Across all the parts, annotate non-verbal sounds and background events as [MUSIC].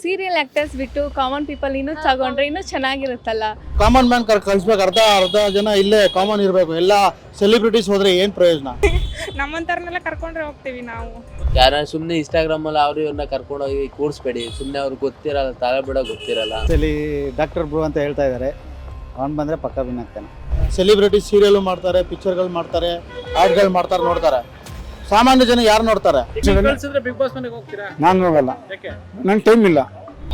Serial actors ಬಿಟ್ಟು common people ಇನ್ನೂ ತಗೊಂಡ್ರೆ ಇನ್ನೂ ಚೆನ್ನಾಗಿರುತ್ತಲ್ಲ? ಕಾಮನ್ ಮ್ಯಾನ್ ಕರ್ ಕಳಿಸ್ಬೇಕು ಅರ್ಧ ಅರ್ಧ ಜನ ಇಲ್ಲೇ ಕಾಮನ್ ಇರಬೇಕು. ಎಲ್ಲ ಸೆಲೆಬ್ರಿಟೀಸ್ ಹೋದ್ರೆ ಏನ್ ಪ್ರಯೋಜನ? [LAUGHS] ನಮ್ಮಂತರನ್ನೆಲ್ಲ ಕರ್ಕೊಂಡ್ರೆ ಹೋಗ್ತೀವಿ ನಾವು. ಯಾರ ಸುಮ್ಮನೆ ಇನ್ಸ್ಟಾಗ್ರಾಮ್ ಅಲ್ಲಿ ಅವ್ರು ಇವ್ರನ್ನ ಕರ್ಕೊಂಡೋಗಿ ಕೂಡಿಸ್ಬೇಡಿ. ಸುಮ್ಮನೆ ಅವ್ರಿಗೆ ಗೊತ್ತಿರಲ್ಲ ತಲೆ ಬಿಡ ಗೊತ್ತಿರಲ್ಲ. ಇಲ್ಲಿ ಡಾಕ್ಟರ್ ಬ್ರೋ ಅಂತ ಹೇಳ್ತಾ ಇದ್ದಾರೆ ಅವ್ನು ಬಂದ್ರೆ ಪಕ್ಕ ಬಿನ್ನಾಗ್ತಾನೆ ಸೆಲೆಬ್ರಿಟಿ ಸೀರಿಯಲ್ ಮಾಡ್ತಾರೆ ಪಿಕ್ಚರ್ಗಳು ಮಾಡ್ತಾರೆ ಆಡ್ಗಳು ಮಾಡ್ತಾರೆ ನೋಡ್ತಾರೆ. ಸಾಮಾನ್ಯ ಜನ ಯಾರು ನೋಡ್ತಾರೆ? ಬಿಗ್ ಬಾಸ್ ಮನೆಗೆ ಹೋಗ್ತೀರಾ? ನಾನು ಹೋಗಲ್ಲ. ಯಾಕೆ? ನಂಗೆ ಟೈಮ್ ಇಲ್ಲ.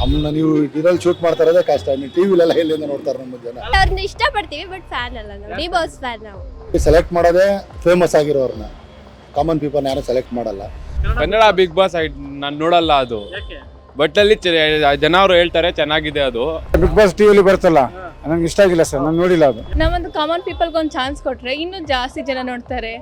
ಅಮ್ಮನ್ನ ನೀವು ಇದರಲ್ಲಿ ಶೂಟ್ ಮಾಡ್ತಾ ಇರೋದೇ ಕಷ್ಟ. ನೀವು ಟಿವಿಲೆಲ್ಲ ಎಲ್ಲಿಂದ ನೋಡ್ತಾರೆ ನಮ್ಮ ಜನ? ಅವ್ರನ್ನ ಇಷ್ಟಪಡ್ತೀವಿ ಬಟ್ ಫ್ಯಾನ್ ಅಲ್ಲ ನಾವು. ಡಿ ಬಾಸ್ ಫ್ಯಾನ್ ನಾವು. ಸೆಲೆಕ್ಟ್ ಮಾಡೋದೇ ಫೇಮಸ್ ಆಗಿರೋರ್ನ. ಕಾಮನ್ ಪೀಪಲ್ ಯಾರು ಸೆಲೆಕ್ಟ್ ಮಾಡಲ್ಲ. ಕನ್ನಡ ಬಿಗ್ ಬಾಸ್ ನಾನು ನೋಡಲ್ಲ ಅದು. ಯಾಕೆ? ಬಟ್ ಅಲ್ಲಿ ಜನ ಅವರು ಹೇಳ್ತಾರೆ ಚೆನ್ನಾಗಿದೆ ಅದು. ಬಿಗ್ ಬಾಸ್ ಟಿವಿಲಿ ಬರ್ತಲ್ಲ? ನಂಗೆ ಇಷ್ಟ ಆಗಿಲ್ಲ ಸರ್ ನಾನು ನೋಡಿಲ್ಲ ಅದು. ನಾವೊಂದು ಕಾಮನ್ ಪೀಪಲ್ಗೆ ಒಂದು ಚಾನ್ಸ್ ಕೊಟ್ರೆ ಇನ್ನೂ ಜಾಸ್ತಿ ಜನ ನೋಡ್ತಾರೆ.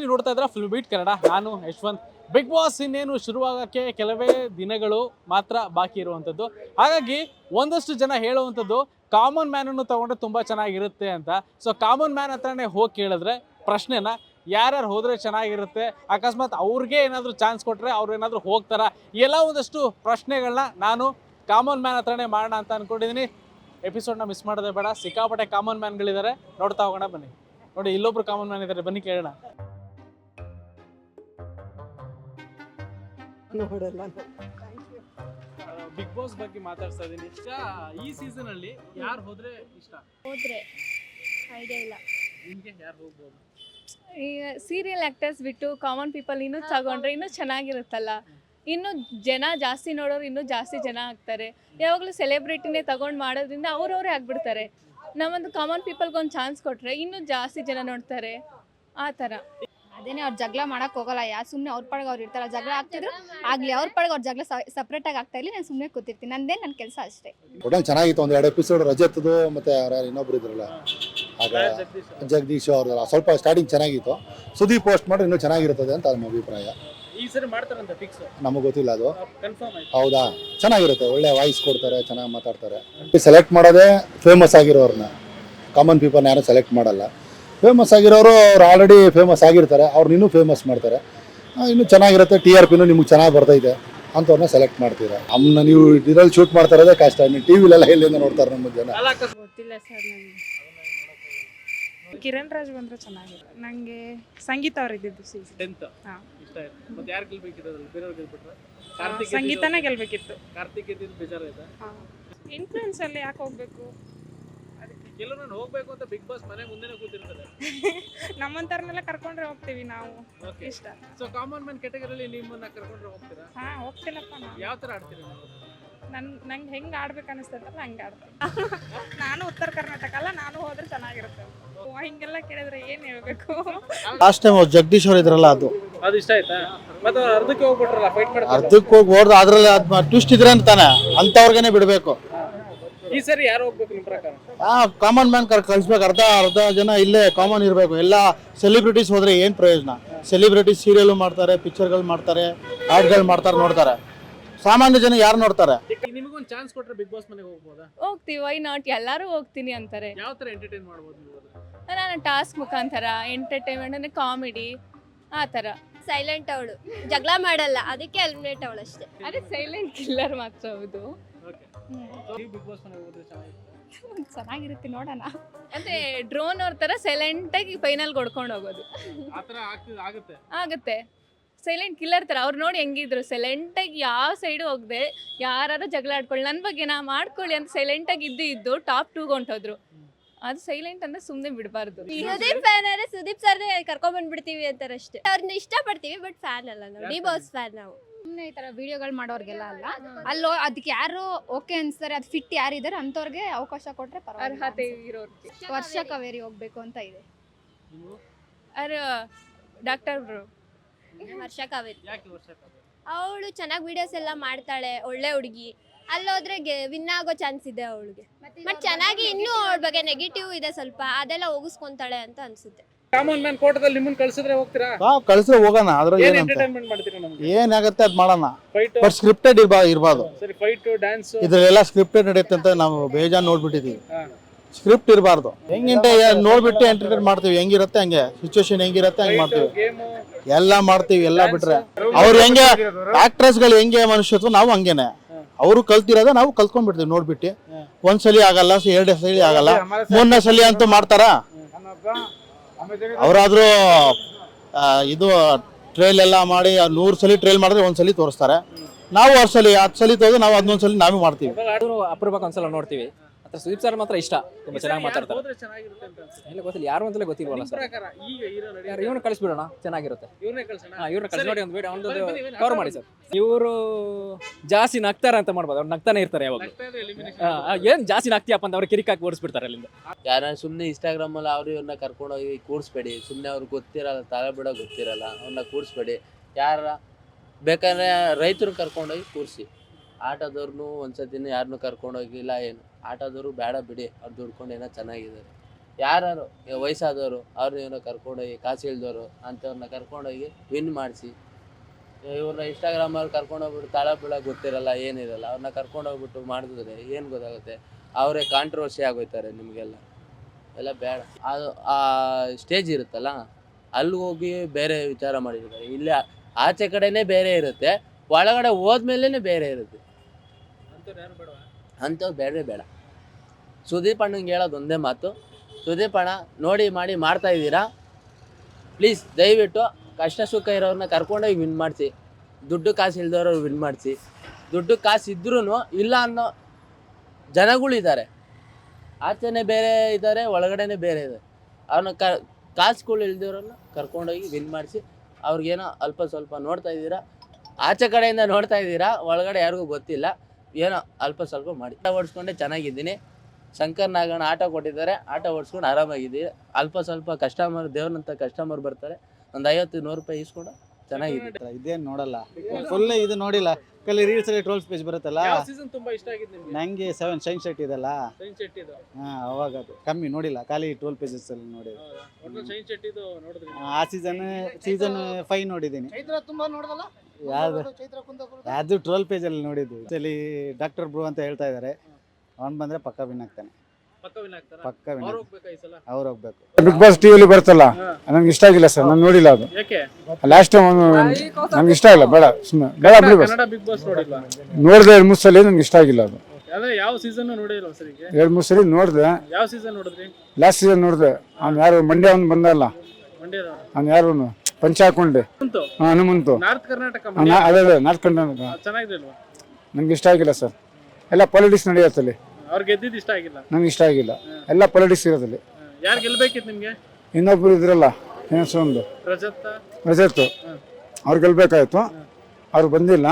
ನೀವು ನೋಡ್ತಾ ಇದ್ರೆ ಫುಲ್ ಬೀಟ್ ಕನ್ನಡ. ನಾನು ಯಶವಂತ್. ಬಿಗ್ ಬಾಸ್ ಇನ್ನೇನು ಶುರುವಾಗಕ್ಕೆ ಕೆಲವೇ ದಿನಗಳು ಮಾತ್ರ ಬಾಕಿ ಇರುವಂಥದ್ದು. ಹಾಗಾಗಿ ಒಂದಷ್ಟು ಜನ ಹೇಳುವಂಥದ್ದು ಕಾಮನ್ ಮ್ಯಾನ್ ಅನ್ನು ತಗೊಂಡ್ರೆ ತುಂಬಾ ಚೆನ್ನಾಗಿರುತ್ತೆ ಅಂತ. ಸೊ ಕಾಮನ್ ಮ್ಯಾನ್ ಹತ್ರನೇ ಹೋಗಿ ಕೇಳಿದ್ರೆ ಪ್ರಶ್ನೆನ, ಯಾರ್ಯಾರು ಹೋದ್ರೆ ಚೆನ್ನಾಗಿರುತ್ತೆ? ಅಕಸ್ಮಾತ್ ಅವ್ರಿಗೆ ಏನಾದರೂ ಚಾನ್ಸ್ ಕೊಟ್ಟರೆ ಅವ್ರು ಏನಾದರೂ ಹೋಗ್ತಾರಾ? ಎಲ್ಲ ಒಂದಷ್ಟು ಪ್ರಶ್ನೆಗಳನ್ನ ನಾನು ಕಾಮನ್ ಮ್ಯಾನ್ ಹತ್ರನೇ ಮಾಡೋಣ ಅಂತ ಅನ್ಕೊಂಡಿದ್ದೀನಿ. ಎಪಿಸೋಡ್ನ ಮಿಸ್ ಮಾಡೋದೇ ಬೇಡ. ಸಿಕ್ಕಾಪಟ್ಟೆ ಕಾಮನ್ ಮ್ಯಾನ್ಗಳಿದ್ದಾರೆ ನೋಡ್ತಾ ಹೋಗೋಣ ಬನ್ನಿ. ನೋಡಿ ಇಲ್ಲೊಬ್ರು ಕಾಮನ್ ಮ್ಯಾನ್ ಇದ್ದಾರೆ. ಬನ್ನಿ ಕೇಳೋಣ. ಬಿಗ್ ಬಾಸ್ ಬಗ್ಗೆ ಮಾತಾಡ್ತಾ ಇದ್ದೀನಿ ಇಷ್ಟ? ಈ ಸೀಸನ್ ಅಲ್ಲಿ ಯಾರು ಹೋದ್ರೆ ಇಷ್ಟ? ಹೋದ್ರೆ ಐಡಿಯಾ ಇಲ್ಲ. ನಿಮ್ಗೆ ಯಾರು ಹೋಗ್ಬೋದು? ಈಗ ಸೀರಿಯಲ್ ಆಕ್ಟರ್ಸ್ ಬಿಟ್ಟು ಕಾಮನ್ ಪೀಪಲ್ ಇನ್ನೂ ತಗೊಂಡ್ರೆ ಇನ್ನೂ ಚೆನ್ನಾಗಿರುತ್ತಲ್ಲ. ಇನ್ನು ಜನ ಜಾಸ್ತಿ ನೋಡೋರು ಇನ್ನೂ ಜಾಸ್ತಿ ಜನ ಆಗ್ತಾರೆ. ಯಾವಾಗಲೂ ಸೆಲೆಬ್ರಿಟಿನೇ ತಗೊಂಡು ಮಾಡೋದ್ರಿಂದ ಅವ್ರವರೇ ಆಗ್ಬಿಡ್ತಾರೆ. ನಮ್ಮೊಂದು ಕಾಮನ್ ಪೀಪಲ್ಗೆ ಒಂದು ಚಾನ್ಸ್ ಕೊಟ್ರೆ ಇನ್ನೂ ಜಾಸ್ತಿ ಜನ ನೋಡ್ತಾರೆ. ಆ ಥರ. ಅದೇನೆ ಅವ್ರು ಜಗಳ ಮಾಡಕ್ ಹೋಗಲ್ಲ ಯಾ ಸುಮ್ಮನೆ ಅವ್ರ ಪಡಗ ಅವ್ರು ಇರ್ತಾರ ಜಗಳ ಆಗ್ತಿದ್ರು ಆಗ್ಲಿ ಅವ್ರ ಪಡಗ ಅವ್ರ ಜಗಳ ಸಪ್ರೇಟ್ ಆಗಿ ಆಗ್ತಾ ಇರ್ಲಿ ನಾನು ಸುಮ್ಮನೆ ಕೂತಿರ್ತೀನಿ. ನಂದೇ ನನ್ನ ಕೆಲಸ ಅಷ್ಟೇ. ಒಟ್ನಲ್ಲಿ ಚೆನ್ನಾಗಿತ್ತು ಒಂದು ಎರಡು ಎಪಿಸೋಡ್ ರಜತ್ದು ಮತ್ತೆ ಇನ್ನೊಬ್ರು ಇದ್ರಲ್ಲ. ಆಗ ಜಗದೀಶ್ ಅವ್ರದ್ದಲ್ಲ ಸ್ವಲ್ಪ ಸ್ಟಾರ್ಟಿಂಗ್ ಚೆನ್ನಾಗಿತ್ತು. ಸುದೀಪ್ ಪೋಸ್ಟ್ ಮಾಡಿದ್ರೆ ಇನ್ನೂ ಚೆನ್ನಾಗಿರ್ತದೆ ಅಂತ ನಮ್ಮ ಅಭಿಪ್ರಾಯ. ಸರಿ ಮಾಡ್ತಾರಂತ ಫಿಕ್ಸ್ ನಮಗೆ ಗೊತ್ತಿಲ್ಲ ಅದು. ಕನ್ಫರ್ಮ್ ಆಯ್ತು. ಹೌದಾ? ಚೆನ್ನಾಗಿರುತ್ತೆ. ಒಳ್ಳೆ ವಾಯ್ಸ್ ಕೊಡ್ತಾರೆ ಚೆನ್ನಾಗಿ ಮಾತಾಡ್ತಾರೆ. ಸೆಲೆಕ್ಟ್ ಮಾಡೋದೇ ಫೇಮಸ್ ಆಗಿರೋರ್ನ. ಕಾಮನ್ ಪೀಪಲ್ ಯಾರು ಸೆಲೆಕ್ಟ್ ಮಾಡಲ್ಲ. ಫೇಮಸ್ ಆಗಿರೋರು ಅವ್ರು ಆಲ್ರೆಡಿ ಫೇಮಸ್ ಆಗಿರ್ತಾರೆ. ಅವ್ರನ್ನ ಇನ್ನೂ ಫೇಮಸ್ ಮಾಡ್ತಾರೆ. ಆ, ಇನ್ನೂ ಚೆನ್ನಾಗಿರುತ್ತೆ. ಟಿ ಆರ್ ಪಿನೂ ನಿಮ್ಗೆ ಚೆನ್ನಾಗಿ ಬರ್ತೈತೆ ಅಂಥವ್ರನ್ನ ಸೆಲೆಕ್ಟ್ ಮಾಡ್ತೀರಾ? ಅಮ್ಮನ್ನ ನೀವು ಇದ್ರಲ್ಲಿ ಶೂಟ್ ಮಾಡ್ತಾರೆ ಇರೋದೇ ಕಷ್ಟ. ನೀವು ಟಿವಿಲೆಲ್ಲ ಎಲ್ಲಿಂದ ನೋಡ್ತಾರೆ ನಮ್ಮ ಜನ? ಅಲ್ಲ ಅಕಸ್ಮಾತ್ ಗೊತ್ತಿಲ್ಲ ಸರ್ ನನಗೆ ಕಿರಣ್ ರಾಜ್ ಬಂದ್ರೆ ಚೆನ್ನಾಗಿರುತ್ತೆ. ನನಗೆ ಸಂಗೀತ ಅವ್ರು ಇದ್ದಿದ್ದು ಸೀಸನ್ ಟೆಂತ್ ಹಾ. ಇಷ್ಟ ಆಯ್ತು. ಮತ್ತೆ ಯಾರು ಗೆಲ್ಬೇಕಿರೋದ್ರಲ್ಲಿ ಬೇರೆಯವ್ರು ಗೆಲ್ಬಿಟ್ರೆ? ಕಾರ್ತಿಕ್ ಸಂಗೀತನೇ ಗೆಲ್ಬೇಕಿತ್ತು. ಕಾರ್ತಿಕ್ ಇದ್ದಿದ್ದು ಬೇಜಾರಾಯ್ತಾ? ಇನ್ಫ್ಲೂಯೆನ್ಸ್ ಅಲ್ಲಿ ಯಾಕೆ ಹೋಗ್ಬೇಕು? ಅದಕ್ಕೆ. ನಾನು ಹೋಗ್ಬೇಕು ಅಂತ ಬಿಗ್ ಬಾಸ್ ಮನೆ ಮುಂದೆನೇ ಕೂತಿರ್ತಾರೆ [LAUGHS] ನಮ್ಮಂತರನ್ನೆಲ್ಲ ಕರ್ಕೊಂಡ್ರೆ ಹೋಗ್ತೀವಿ ನಾವು. ಓಕೆ ಇಷ್ಟ. ಸೊ ಕಾಮನ್ ಮ್ಯಾನ್ ಕ್ಯಾಟಗರಿಯಲ್ಲಿ ನಿಮ್ಮನ್ನ ಕರ್ಕೊಂಡ್ರೆ ಹೋಗ್ತೀರಾ? ಹಾ ಹೋಗ್ತೀನಪ್ಪ ಯಾವ ತರ ಆಡ್ತೀರಿ ನೀವು? ನನ್ ನಂಗೆ ಹೆಂಗೆ ಆಡ್ಬೇಕು ಅನಿಸ್ತೈತಲ್ಲ ಹಂಗೆ ಆಡ್ತೀನಿ. ನಾನು ಉತ್ತರ ಕರ್ನಾಟಕ ಅಲ್ಲ ನಾನು ಹೋದ್ರೆ ಚೆನ್ನಾಗಿರುತ್ತೆ. ಓ, ಹಿಂಗೆಲ್ಲ ಕೇಳಿದ್ರೆ ಏನು ಹೇಳ್ಬೇಕು? ಲಾಸ್ಟ್ ಟೈಮ್ ಜಗದೀಶ್ ಅವ್ರು ಇದ್ರಲ್ಲ ಅದು. ಅದು ಇಷ್ಟ ಆಯ್ತಾ? ಮತ್ತೆ ಅವ್ರು ಅರ್ಧಕ್ಕೆ ಹೋಗ್ಬಿಟ್ರಲ್ಲ ಫೈಟ್ ಮಾಡ್ತಾರೆ ಅರ್ಧಕ್ಕೆ ಹೋಗಿ ಹೊಡೆದು ಅದ್ರಲ್ಲಿ ಅದು ಟ್ವಿಸ್ಟ್ ಇದ್ರೆ ಅಂತಾನೆ. ಅಂಥವ್ರಿಗೇನೆ ಬಿಡಬೇಕು. ಈ ಸರಿ ಯಾರು ಹೋಗ್ಬೇಕು ನಿಮ್ಮ ಪ್ರಕಾರ? ಆ ಕಾಮನ್ ಮ್ಯಾನ್ ಕರ್ ಕಳಿಸ್ಬೇಕು ಅರ್ಧ ಅರ್ಧ ಜನ ಇಲ್ಲೇ ಕಾಮನ್ ಇರಬೇಕು. ಎಲ್ಲ ಸೆಲೆಬ್ರಿಟೀಸ್ ಹೋದ್ರೆ ಏನು ಪ್ರಯೋಜನ? ಸೆಲೆಬ್ರಿಟೀಸ್ ಸೀರಿಯಲ್ ಮಾಡ್ತಾರೆ ಪಿಕ್ಚರ್ಗಳು ಮಾಡ್ತಾರೆ ಆಡ್ಗಳು ಮಾಡ್ತಾರೆ ನೋಡ್ತಾರೆ. ಸಾಮಾನ್ಯ ಜನ ಯಾರು ನೋಡ್ತಾರೆ? ನಿಮಗೊಂದು ಚಾನ್ಸ್ ಕೊಟ್ರೆ ಬಿಗ್ ಬಾಸ್ ಮನೆಗೆ ಹೋಗ್ಬೋದಾ? ಹೋಗ್ತೀವಿ ವೈ ನಾಟ್ ಎಲ್ಲರೂ ಹೋಗ್ತೀನಿ ಅಂತಾರೆ. ಯಾವ ತರ ಎಂಟರ್ಟೈನ್ ಮಾಡ್ಬೋದು ನೀವು ನಾನು ಟಾಸ್ಕ್ ಮುಖಾಂತರ ಎಂಟರ್ಟೈನ್ಮೆಂಟ್ ಅಂದ್ರೆ ಕಾಮಿಡಿ ಆ ಥರ ಸೈಲೆಂಟ್ ಅವಳು. ಜಗಳ ಮಾಡಲ್ಲ ಅದಕ್ಕೆ ಎಲಿಮಿನೇಟ್ ಅವಳು ಅಷ್ಟೇ. ಅದೇ ಸೈಲೆಂಟ್ ಕಿಲ್ಲರ್ ಮಾತ್ರ ಹೌದು. ನೀವು ಬಿಗ್ ಬಾಸ್ ಮನೆಗೆ ಹೋದ್ರೆ ಚೆನ್ನಾಗಿತ್ತು ಚೆನ್ನಾಗಿರುತ್ತೆ ನೋಡೋಣ. ಅಂದ್ರೆ ಡ್ರೋನ್ ಅವ್ರ ಸೈಲೆಂಟ್ ಆಗಿ ಫೈನಲ್ ಹೊಡ್ಕೊಂಡು ಹೋಗೋದು. ಆ ತರ ಆಗ್ತಿದ್ ಆಗುತ್ತೆ. ಆಗುತ್ತೆ. ಸೈಲೆಂಟ್ ಕಿಲ್ಲರ್ ಥರ ಅವ್ರು ನೋಡಿ ಹೆಂಗಿದ್ರು ಸೈಲೆಂಟಾಗಿ ಯಾವ ಸೈಡು ಹೋಗದೆ ಯಾರಾದ್ರೂ ಜಗಳ ಆಡ್ಕೊಳ್ಳಿ ನನ್ನ ಬಗ್ಗೆ ನಾ ಮಾಡ್ಕೊಳ್ಳಿ ಅಂತ ಸೈಲೆಂಟಾಗಿ ಇದ್ದು ಇದ್ದು ಟಾಪ್ ಟೂ ಹೊಂಟೋದ್ರು. ಅದು ಸೈಲೆಂಟ್ ಅಂದ್ರೆ ಸುಮ್ಮನೆ ಬಿಡಬಾರ್ದು. ಸುದೀಪ್ ಫ್ಯಾನ್ ಆದ್ರೆ ಸುದೀಪ್ ಸರ್ನೇ ಕರ್ಕೊಂಡ್ ಬಂದ್ಬಿಡ್ತೀವಿ ಅಂತಾರೆ ಅಷ್ಟೇ ಅವ್ರನ್ನ ಇಷ್ಟಪಡ್ತೀವಿ ಬಟ್ ಫ್ಯಾನ್ ಅಲ್ಲ ನಾವು. ಡಿ ಬಾಸ್ ಫ್ಯಾನ್ ನಾವು. ಸುಮ್ಮನೆ ಈ ತರ ವಿಡಿಯೋಗಳು ಮಾಡೋರ್ಗೆಲ್ಲ ಅಲ್ಲ. ಅಲ್ಲೋ ಅದಕ್ಕೆ ಯಾರು ಓಕೆ ಅನ್ಸ್ತಾರೆ ಅದು ಫಿಟ್ ಯಾರಿದ್ದಾರೆ ಅಂಥವ್ರಿಗೆ ಅವಕಾಶ ಕೊಟ್ರೆ ಅರ್ಹತೆ ವರ್ಷ ಕವೇರಿ ಹೋಗ್ಬೇಕು ಅಂತ ಇದೆ. ಅರ್ ಅರ ಡಾಕ್ಟರ್ ಹರ್ಷ ಕಾವೇರಿ ಯಾಕೆ ವರ್ಷ ಕಾದು? ಅವಳು ಚೆನ್ನಾಗಿ ವಿಡಿಯೋಸ್ ಎಲ್ಲ ಮಾಡ್ತಾಳೆ ಒಳ್ಳೆ ಹುಡುಗಿ. ಅಲ್ಲೋದ್ರೆ ವಿನ್ ಆಗೋ ಚಾನ್ಸ್ ಇದೆ ಅವಳಿಗೆ. ಬಟ್ ಚೆನ್ನಾಗಿ ಇನ್ನೂ ಅವಳ ಬಗ್ಗೆ ನೆಗೆಟಿವ್ ಇದೆ ಸ್ವಲ್ಪ. ಅದೆಲ್ಲ ಹೋಗಿಸ್ಕೊಂತಾಳೆ ಅಂತ ಅನ್ಸುತ್ತೆ. ಕಾಮನ್ ಮ್ಯಾನ್ ಕೋಟದಲ್ಲಿ ನಿಮ್ಮನ್ನ ಕಳ್ಸಿದ್ರೆ ಹೋಗ್ತೀರಾ? ನಾವು ಕಳಿಸ್ರೆ ಹೋಗೋಣ ಅದ್ರಲ್ಲಿ ಏನ್ ಏನಂತ? ಎಂಟರ್ಟೈನ್ಮೆಂಟ್ ಮಾಡ್ತೀರಾ ನಮ್ಗೆ? ಏನಾಗುತ್ತೆ ಅದು ಮಾಡೋಣ. ಫೈಟ್ ಬಟ್ ಸ್ಕ್ರಿಪ್ಟೆಡ್ ಇರ್ಬಾ ಇರ್ಬಾರ್ದು ಸರಿ ಫೈಟ್ ಡ್ಯಾನ್ಸ್ ಇದ್ರಲ್ಲೆಲ್ಲ ಸ್ಕ್ರಿಪ್ಟೆಡ್ ನಡೆಯುತ್ತೆ ಅಂತ ನಾವು ಬೇಜಾನ್ ನೋಡ್ಬಿಟ್ಟಿದೀವಿ. ಸ್ಕ್ರಿಪ್ಟ್ ಇರಬಾರ್ದು. ಹೆಂಗಿಂಟೆ ನೋಡ್ಬಿಟ್ಟು ಎಂಟರ್ಟೈನ್ ಮಾಡ್ತೀವಿ. ಹೆಂಗಿರುತ್ತೆ ಹಂಗೆ? ಸಿಚುವೇಶನ್ ಹೆಂಗಿರುತ್ತೆ ಹಂಗೆ ಮಾಡ್ತೀವಿ. ಎಲ್ಲ ಮಾಡ್ತೀವಿ ಎಲ್ಲ ಬಿಟ್ರೆ. ಅವ್ರು ಹೆಂಗೆ ಆಕ್ಟ್ರೆಸ್ಗಳು ಹೆಂಗೆ ಮನುಷ್ಯತ್ವ ನಾವು ಹಂಗೇನೆ. ಅವರು ಕಲ್ತಿರೋದ ನಾವು ಕಲ್ತ್ಕೊಂಡ್ಬಿಡ್ತೀವಿ ನೋಡ್ಬಿಟ್ಟು. ಒಂದ್ಸಲಿ ಆಗಲ್ಲ ಎರಡೇ ಸಲಿ ಆಗಲ್ಲ. ಮೂರನೇ ಸಲಿ ಅಂತೂ ಮಾಡ್ತಾರ? ಅವರಾದ್ರೂ ಇದು ಟ್ರೈಲ್ ಎಲ್ಲ ಮಾಡಿ ನೂರು ಸಲಿ ಟ್ರೈಲ್ ಮಾಡಿದ್ರೆ ಒಂದ್ಸಲಿ ತೋರಿಸ್ತಾರೆ. ನಾವು ಹತ್ತು ಸಲಿ ಹತ್ತು ಸಲ ತೋದ್ರೆ ನಾವು ಹದಿನೊಂದು ಸಲ ನಾವೇ ಮಾಡ್ತೀವಿ. ಅಪರೂಪಕ್ಕೆ ಒಂದ್ಸಲ ನೋಡ್ತೀವಿ. ಸುದೀಪ್ ಸರ್ ಮಾತ್ರ ಇಷ್ಟ. ತುಂಬಾ ಚೆನ್ನಾಗಿ ಮಾತಾಡ್ತಾರೆ. ಹೋದ್ರೆ ಚೆನ್ನಾಗಿರುತ್ತೆ ಅಂತ ಅನ್ಸುತ್ತೆ. ಇಲ್ಲ ಗೊತ್ತಿಲ್ಲ ಯಾರು ಅಂತಲೇ ಗೊತ್ತಿಲ್ವಲ್ಲ ಸರ್? ಪ್ರಕಾರ ಈಗ ಹೀರೋ ಯಾರು ಇವ್ರನ್ನ ಕಳಿಸ್ಬಿಡೋಣ ಚೆನ್ನಾಗಿರುತ್ತೆ. ಇವ್ರನ್ನೇ ಕಳ್ಸೋಣ? ಹಾ ಇವ್ರನ್ನ ಕಳಿಸಿ ನೋಡಿ ಒಂದು ವೀಡಿಯೋ ಒಂದು ಬನ್ನಿ, ಬನ್ನಿ, ಬನ್ನಿ. ಕವರ್ ಮಾಡಿ ಸರ್. ಇವರು ಜಾಸ್ತಿ ನಗ್ತಾರೆ ಅಂತ ಮಾಡ್ಬೋದು ಅವ್ರು ನಗ್ತಾನೆ ಇರ್ತಾರೆ ಯಾವಾಗ ನಗ್ತಾ ಇದ್ರೆ elimination ಏನ್ ಜಾಸ್ತಿ ನಗ್ತೀಯಪ್ಪ ಅಂತ ಅವ್ರು ಕಿರಿಕಾಕಿ ಓಡಿಸ್ಬಿಡ್ತಾರೆ ಅಲ್ಲಿಂದ. ಯಾರ ಸುಮ್ಮನೆ ಇನ್ಸ್ಟಾಗ್ರಾಮಲ್ಲಿ ಅವ್ರು ಇವ್ರನ್ನ ಕರ್ಕೊಂಡೋಗಿ ಕೂಡಿಸ್ಬೇಡಿ ಸುಮ್ಮನೆ ಅವ್ರಿಗೆ ಗೊತ್ತಿರಲ್ಲ ತಲೆ ಬಿಡೋ ಗೊತ್ತಿರಲ್ಲ ಅವ್ರನ್ನ ಕೂಡಿಸ್ಬೇಡಿ ಯಾರ ಬೇಕಾದ್ರೆ ರೈತರು ಕರ್ಕೊಂಡೋಗಿ ಕೂರಿಸಿ. ಆಟೋದವ್ರನ್ನೂ ಒಂದ್ಸತಿನ ಯಾರನ್ನೂ ಕರ್ಕೊಂಡೋಗಿಲ್ಲ ಏನು, ಆಟೋದವರು ಬೇಡ ಬಿಡಿ, ಅವ್ರು ದುಡ್ಕೊಂಡು ಏನೋ ಚೆನ್ನಾಗಿದ್ದಾರೆ. ಯಾರು ವಯಸ್ಸಾದವರು ಅವ್ರನ್ನ ಏನೋ ಕರ್ಕೊಂಡೋಗಿ, ಕಾಸು ಇಲ್ದವರು ಅಂಥವ್ರನ್ನ ಕರ್ಕೊಂಡೋಗಿ ವಿನ್ ಮಾಡಿಸಿ. ಇವ್ರನ್ನ ಇನ್ಸ್ಟಾಗ್ರಾಮಲ್ಲಿ ಕರ್ಕೊಂಡೋಗ್ಬಿಟ್ಟು ತಾಳ ಬೀಳ ಗೊತ್ತಿರಲ್ಲ, ಏನಿರಲ್ಲ ಅವ್ರನ್ನ ಕರ್ಕೊಂಡೋಗ್ಬಿಟ್ಟು ಮಾಡಿದ್ರೆ ಏನು ಗೊತ್ತಾಗುತ್ತೆ? ಅವರೇ ಕಾಂಟ್ರವರ್ಸಿ ಆಗೋಯ್ತಾರೆ ನಿಮಗೆಲ್ಲ. ಎಲ್ಲ ಬೇಡ. ಅದು ಆ ಸ್ಟೇಜ್ ಇರುತ್ತಲ್ಲ, ಅಲ್ಲಿ ಹೋಗಿ ಬೇರೆ ವಿಚಾರ ಮಾಡಿರ್ತಾರೆ. ಇಲ್ಲೇ ಆಚೆ ಕಡೆನೇ ಬೇರೆ ಇರುತ್ತೆ, ಒಳಗಡೆ ಹೋದ್ಮೇಲೆ ಬೇರೆ ಇರುತ್ತೆ. ಅಂಥವ್ರು ಬೇಡವೇ? ಬೇಡ. ಸುದೀಪ್ ಅಣ್ಣಂಗೆ ಹೇಳೋದು ಒಂದೇ ಮಾತು. ಸುದೀಪ್ ಅಣ್ಣ, ನೋಡಿ ಮಾಡಿ ಮಾಡ್ತಾ ಇದ್ದೀರಾ? ಪ್ಲೀಸ್, ದಯವಿಟ್ಟು ಕಷ್ಟ ಸುಖ ಇರೋರನ್ನ ಕರ್ಕೊಂಡೋಗಿ ವಿನ್ ಮಾಡಿಸಿ. ದುಡ್ಡು ಕಾಸು ಇಲ್ದವ್ರವ್ರು ವಿನ್ ಮಾಡಿಸಿ. ದುಡ್ಡು ಕಾಸು ಇದ್ರೂ ಇಲ್ಲ ಅನ್ನೋ ಜನಗಳಿದ್ದಾರೆ ಆಚೆನೇ ಬೇರೆ ಇದ್ದಾರೆ ಒಳಗಡೆನೇ ಬೇರೆ ಇದೆ. ಅವ್ರನ್ನ ಕ, ಕಾಸುಗಳು ಇಲ್ದಿರೋನ್ನ ಕರ್ಕೊಂಡೋಗಿ ವಿನ್ ಮಾಡಿಸಿ. ಅವ್ರಿಗೇನೋ ಅಲ್ಪ ಸ್ವಲ್ಪ ನೋಡ್ತಾ ಇದ್ದೀರಾ? ಆಚೆ ಕಡೆಯಿಂದ ನೋಡ್ತಾ ಇದ್ದೀರಾ? ಒಳಗಡೆ ಯಾರಿಗೂ ಗೊತ್ತಿಲ್ಲ. ಏನೋ ಅಲ್ಪ ಸ್ವಲ್ಪ ಮಾಡಿ. ಆಟ ಓಡಿಸ್ಕೊಂಡೆ ಚೆನ್ನಾಗಿದ್ದೀನಿ. ಶಂಕರ್ ನಾಗಣ್ಣ ಆಟ ಕೊಟ್ಟಿದ್ದಾರೆ. ಆಟ ಓಡಿಸ್ಕೊಂಡು ಆರಾಮಾಗಿದ್ದೀವಿ. ಅಲ್ಪ ಸ್ವಲ್ಪ ಕಸ್ಟಮರ್ ದೇವ್ರಂತ ಕಸ್ಟಮರ್ ಬರ್ತಾರೆ. ಒಂದು ಐವತ್ತು ನೂರು ರೂಪಾಯಿ ಇಸ್ಕೊಂಡು ಚೆನ್ನಾಗಿದೆ ಇದೇನು ನೋಡಲ್ಲ. ಫುಲ್ ಇದು ನೋಡಿಲ್ಲ. ಕಲಿ ರೀಲ್ಸ್ ಅಲ್ಲಿ ಟ್ರೋಲ್ಸ್ ಪೇಜ್ ಬರುತ್ತಲ್ಲ? ಯಾವ ಸೀಸನ್ ತುಂಬಾ ಇಷ್ಟ ಆಗಿದೆ ನಿಮ್ಗೆ? ನಂಗೆ ಸೆವೆನ್ ಶೈನ್ ಶೆಟ್ ಇದೆಲ್ಲ. ಶೈನ್ ಶೆಟ್ಟಿದು ಹಾ ಅವಾಗ ಅದು. ಕಮ್ಮಿ ನೋಡಿಲ್ಲ. ಖಾಲಿ ಟ್ರೋಲ್ ಪೇಜಸ್ ಅಲ್ಲಿ ನೋಡಿ ಒಟ್ಟು ಶೈನ್ ಶೆಟ್ಟಿದು ನೋಡಿದ್ರಿ ಆ ಸೀಸನ್ ಸೀಸನ್ ಫೈವ್ ನೋಡಿದ್ದೀನಿ. ಚೈತ್ರ ತುಂಬಾ ನೋಡದಲ್ಲ? ಯಾವ್ದು? ಚೈತ್ರ ಕುಂದಾಪುರ ಅದು ಟ್ರೋಲ್ ಪೇಜ್ ಅಲ್ಲಿ ನೋಡಿದ್ದು. ಅಲ್ಲಿ ಡಾಕ್ಟರ್ ಬ್ರೂ ಅಂತ ಹೇಳ್ತಾ ಇದ್ದಾರೆ ಅವ್ನು ಬಂದ್ರೆ ಪಕ್ಕ ವಿನ್ ಆಗ್ತಾನೆ. ಪಕ್ಕ ವಿನ್ ಅವ್ರು ಹೋಗ್ಬೇಕಾ ಬಿಗ್ ಬಾಸ್ ಟಿವಿಲಿ ಬರ್ತಲ್ಲ ನನ್ಗೆ ನಂಗೆ ಇಷ್ಟ ಆಗಿಲ್ಲ ಸರ್ ನಾನು ನೋಡಿಲ್ಲ ಅದು. ಯಾಕೆ? ಲಾಸ್ಟ್ ಟೈಮ್ ನಂಗೆ ಇಷ್ಟ ಆಗಿಲ್ಲ ಬೇಡ ಸುಮ್ಮನೆ ಬೇಡ ಬಿಡಿ. ಬಸ್ ಕನ್ನಡ ಬಿಗ್ ಬಾಸ್ ನೋಡಿದೆ ಎರಡು ಮೂರು ಸಲ ನಂಗೆ ಇಷ್ಟ ಆಗಿಲ್ಲ ಅದು. ಅದೇ ಯಾವ ಸೀಸನ್ ನೋಡಿಲ್ಲ ಸರಿಗೆ ಎರಡು ಮೂರು ಸಲ ನೋಡಿದೆ. ಯಾವ ಸೀಸನ್ ನೋಡಿದ್ರಿ? ಲಾಸ್ಟ್ ಸೀಸನ್ ನೋಡಿದೆ. ಅವ್ನು ಯಾರು ಮಂಡ್ಯ ಅವ್ನು ಬಂದಲ್ಲ ಮಂಡ್ಯದವ್ರು. ಅವ್ನು ಯಾರು ಪಂಚ ಹಾಕೊಂಡೆ ಹನುಮಂತು. ನಾರ್ತ್ ಕರ್ನಾಟಕ ಅದೇ ಅದೇ ನಾರ್ತ್ ನಂಗೆ ಇಷ್ಟ ಆಗಿಲ್ಲ ಸರ್. ಎಲ್ಲ ಪಾಲಿಟಿಕ್ಸ್ ಅವ್ರು ಗೆದ್ದಿದ್ದು ಇಷ್ಟ ಆಗಿಲ್ಲ? ನಂಗೆ ಇಷ್ಟ ಆಗಿಲ್ಲ. ಎಲ್ಲ ಪಾಲಿಟಿಕ್ಸ್ ಇರೋದಲ್ಲಿ ಯಾರು ಗೆಲ್ಬೇಕಿತ್ತು ನಿಮ್ಗೆ? ಇನ್ನೊಬ್ರು ಇದ್ರಲ್ಲ ಒಂದು. ರಜತ್? ಅವ್ರು ಗೆಲ್ಬೇಕಾಯ್ತು. ಅವ್ರು ಬಂದಿಲ್ಲ.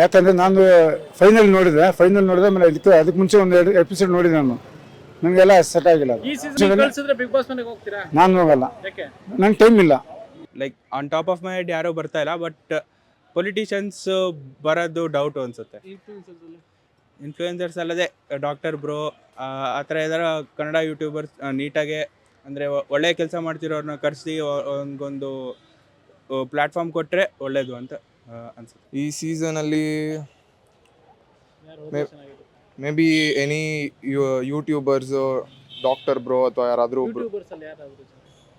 ಯಾಕಂದ್ರೆ ನಾನು ಫೈನಲ್ ನೋಡಿದೆ. ಫೈನಲ್ ನೋಡಿದೆ ಆಮೇಲೆ ಇದಕ್ಕೆ ಅದಕ್ಕೆ ಮುಂಚೆ ಒಂದು ಎರಡು ಎಪಿಸೋಡ್ ನೋಡಿದೆ ನಾನು. ನನಗೆಲ್ಲ ಸೆಟ್ ಆಗಿಲ್ಲ ಅದು. ಈ ಸೀಸನ್ ಕಳ್ಸಿದ್ರೆ ಬಿಗ್ ಬಾಸ್ ಮನೆಗೆ ಹೋಗ್ತೀರಾ? ನಾನು ಹೋಗಲ್ಲ. ಯಾಕೆ? ನಂಗೆ ಟೈಮ್ ಇಲ್ಲ. Like on top of my head ಯಾರೂ ಬರ್ತಾ ಇಲ್ಲ ಬಟ್ ಪೊಲಿಟಿಷಿಯನ್ಸ್ ಬರೋದು ಡೌಟ್ ಅನ್ಸುತ್ತೆ. ಇನ್ಫ್ಲೂಯೆನ್ಸರ್ಸ್ ಅಲ್ಲದೆ ಡಾಕ್ಟರ್ ಬ್ರೋ ಆ ಥರ ಇದಾರ ಕನ್ನಡ ಯೂಟ್ಯೂಬರ್ಸ್ ನೀಟಾಗೆ ಅಂದರೆ ಒಳ್ಳೆಯ ಕೆಲಸ ಮಾಡ್ತಿರೋರನ್ನ ಕರೆಸಿ ಒಂದೊಂದು ಪ್ಲಾಟ್ಫಾರ್ಮ್ ಕೊಟ್ಟರೆ ಒಳ್ಳೇದು ಅಂತ ಅನ್ಸುತ್ತೆ. ಈ ಸೀಸನಲ್ಲಿ maybe any YouTubers doctor bro ಅಥವಾ ಯಾರಾದರೂ ಒಬ್ರು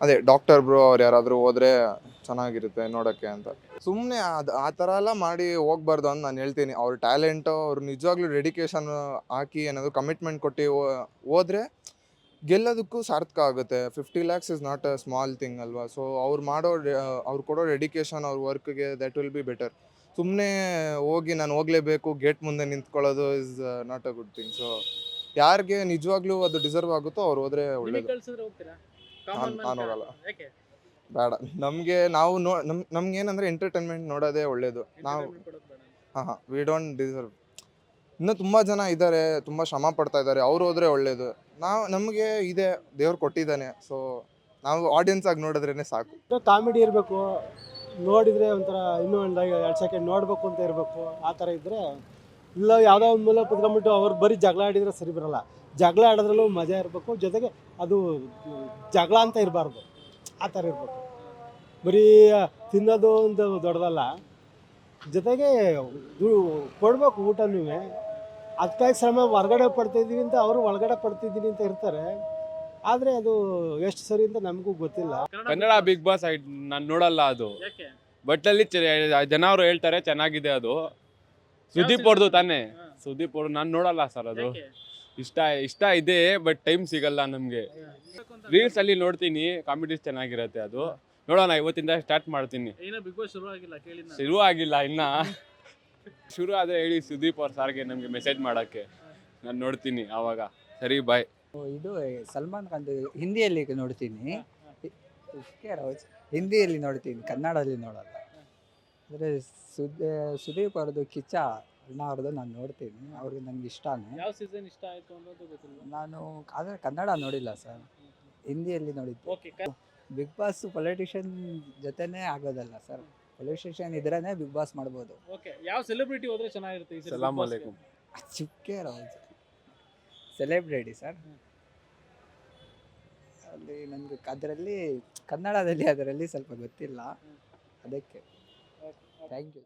ಅದೇ ಡಾಕ್ಟರ್ ಬ್ರೋ ಅವ್ರು ಯಾರಾದರೂ ಹೋದ್ರೆ ಚೆನ್ನಾಗಿರುತ್ತೆ ನೋಡೋಕ್ಕೆ ಅಂತ. ಸುಮ್ಮನೆ ಅದು ಆ ಥರ ಎಲ್ಲ ಮಾಡಿ ಹೋಗ್ಬಾರ್ದು ಅಂತ ನಾನು ಹೇಳ್ತೀನಿ. ಅವ್ರ ಟ್ಯಾಲೆಂಟು ಅವ್ರು ನಿಜವಾಗ್ಲೂ ಡೆಡಿಕೇಶನ್ ಹಾಕಿ ಏನಾದರೂ ಕಮಿಟ್ಮೆಂಟ್ ಕೊಟ್ಟು ಹೋದರೆ ಗೆಲ್ಲೋದಕ್ಕೂ ಸಾರ್ಥಕ ಆಗುತ್ತೆ. Fifty lakhs is not a small thing ಅಲ್ವಾ? ಸೊ ಅವ್ರು ಮಾಡೋ ಅವ್ರು ಕೊಡೋ ಡೆಡಿಕೇಶನ್ ಅವ್ರ ವರ್ಕ್ಗೆ ದಟ್ ವಿಲ್ ಬಿ ಬೆಟರ್ ಸುಮ್ಮನೆ ಹೋಗಿ ನಾನು ಹೋಗಲೇಬೇಕು ಗೇಟ್ ಮುಂದೆ ನಿಂತ್ಕೊಳ್ಳೋದು is not a good thing so ಯಾರಿಗೆ ನಿಜವಾಗ್ಲೂ ಅದು ಡಿಸರ್ವ್ ಆಗುತ್ತೋ ಅವ್ರು ಹೋದ್ರೆ ನಿಮಗೆ ನಾನ್ ಹೋಗಲ್ಲ. ಬೇಡ. ನಮಗೆ ನಾವು ನೋ ನಮ್ ನಮ್ಗೆ ಏನಂದ್ರೆ ಎಂಟರ್ಟೈನ್ಮೆಂಟ್ ನೋಡೋದೇ ಒಳ್ಳೇದು. ನಾವು ಹಾಂ ವಿ ಡೋಂಟ್ ಡಿಸರ್ವ್ ಇನ್ನು ತುಂಬ ಜನ ಇದ್ದಾರೆ ತುಂಬ ಶ್ರಮ ಪಡ್ತಾ ಇದ್ದಾರೆ ಅವ್ರು ಹೋದ್ರೆ ಒಳ್ಳೇದು. ನಾವು ನಮಗೆ ಇದೆ. ದೇವ್ರು ಕೊಟ್ಟಿದ್ದಾನೆ. ಸೊ ನಾವು ಆಡಿಯನ್ಸ್ ಆಗಿ ನೋಡಿದ್ರೇನೆ ಸಾಕು. ಕಾಮಿಡಿ ಇರಬೇಕು. ನೋಡಿದರೆ ಒಂಥರ ಇನ್ನೂ ಒಂದು ಎರಡು ಸೆಕೆಂಡ್ ನೋಡಬೇಕು ಅಂತ ಇರಬೇಕು. ಆ ಥರ ಇದ್ದರೆ ಇಲ್ಲ ಯಾವುದೋ ಒಂದು ಮೂಲ ಕುತ್ಕೊಂಡ್ಬಿಟ್ಟು ಅವ್ರು ಬರೀ ಜಗಳ ಆಡಿದರೆ ಸರಿ ಬರಲ್ಲ. ಜಗಳ ಆಡೋದ್ರಲ್ಲೂ ಮಜಾ ಇರಬೇಕು. ಜೊತೆಗೆ ಅದು ಜಗಳ ಅಂತ ಇರಬಾರ್ದು. ಆ ಥರ ಇರಬೇಕು. ಬರೀ ತಿನ್ನೋದು ಒಂದು ದೊಡ್ಡದಲ್ಲ. ಜೊತೆಗೆ ಕೊಡಬೇಕು ಊಟನೂ ಅದಕ್ಕಾಗಿ ಶ್ರಮ ಹೊರಗಡೆ ಪಡ್ತಿದ್ದೀವಿ ಅಂತ ಅವರು ಒಳಗಡೆ ಪಡ್ತಿದ್ದೀನಿ ಅಂತ ಇರ್ತಾರೆ. ಆದರೆ ಅದು ಎಷ್ಟು ಸರಿ ಅಂತ ನಮಗೂ ಗೊತ್ತಿಲ್ಲ. ಕನ್ನಡ ಬಿಗ್ ಬಾಸ್ ನಾನು ನೋಡಲ್ಲ ಅದು. ಬಟ್ಟಲ್ಲಿ ಬಟ್ ಅಲ್ಲಿ ಜನ ಅವರು ಹೇಳ್ತಾರೆ ಚೆನ್ನಾಗಿದೆ ಅದು. ಸುದೀಪ್ ಅವ್ರದ್ದು ತಾನೇ. ಸುದೀಪ್ ಅವ್ರು ನಾನು ನೋಡಲ್ಲ ಸರ್ ಅದು? ಇಷ್ಟ ಇಷ್ಟ ಇದೆ ಬಟ್ ಟೈಮ್ ಸಿಗಲ್ಲ ನಮಗೆ. ರೀಲ್ಸ್ ಅಲ್ಲಿ ನೋಡ್ತೀನಿ ಕಾಮಿಡೀಸ್ ಚೆನ್ನಾಗಿರತ್ತೆ ಅದು. ನೋಡೋಣ ಇವತ್ತಿಂದ ಸ್ಟಾರ್ಟ್ ಮಾಡ್ತೀನಿ. ಏನೋ ಬಿಗ್ ಬಾಸ್ ಶುರು ಆಗಿಲ್ಲ. ಇನ್ನ. ಶುರು ಆದ್ರೆ ಹೇಳಿ ಸುದೀಪ್ ಅವ್ರ ಸಾರ್ಗೆ ನಮಗೆ ಮೆಸೇಜ್ ಮಾಡಕ್ಕೆ. ನಾನು ನೋಡ್ತೀನಿ ಆವಾಗ. ಸರಿ ಬಾಯ್ ಇದು ಸಲ್ಮಾನ್ ಖಾನ್ ಹಿಂದಿಯಲ್ಲಿ ನೋಡ್ತೀನಿ. ಹಿಂದಿಯಲ್ಲಿ ನೋಡ್ತೀನಿ ಕನ್ನಡದಲ್ಲಿ ನೋಡಲ್ಲ. ಅಂದರೆ ಸುದ್ ಸುದೀಪ್ ಅವ್ರದ್ದು ಕಿಚ್ಚ. ಅಣ್ಣ ಅವ್ರದ್ದು ನಾನು ನೋಡ್ತೀನಿ. ಅವ್ರಿಗೆ ನನಗೆ ಇಷ್ಟನೇ. ಯಾವ ಸೀಸನ್ ಇಷ್ಟ ಆಯ್ತು ಅನ್ನೋದು ಗೊತ್ತಿಲ್ಲ ನಾನು ಆದರೆ ಕನ್ನಡ ನೋಡಿಲ್ಲ ಸರ್. ಹಿಂದಿಯಲ್ಲಿ ನೋಡಿದ್ದು. ಓಕೆ ಬಿಗ್ ಬಾಸ್ ಪೊಲಿಟಿಷಿಯನ್ ಜೊತೆನೇ ಆಗೋದಲ್ಲ ಸರ್. ಪೊಲಿಟಿಷಿಯನ್ ಇದ್ರೇ ಬಿಗ್ ಬಾಸ್ ಮಾಡ್ಬೋದು. ಓಕೆ ಯಾವ ಸೆಲೆಬ್ರಿಟಿ ಹೋದ್ರೆ ಚೆನ್ನಾಗಿರುತ್ತೆ ಈ ಸಲಾಮ್? ಅಲೈಕುಂ ಚಿಕ್ಕೆ ಸೆಲೆಬ್ರಿಟಿ ಸರ್. ಅಲ್ಲಿ ನನಗೆ ಅದರಲ್ಲಿ ಕನ್ನಡದಲ್ಲಿ ಅದರಲ್ಲಿ ಸ್ವಲ್ಪ ಗೊತ್ತಿಲ್ಲ. ಅದಕ್ಕೆ. Thank you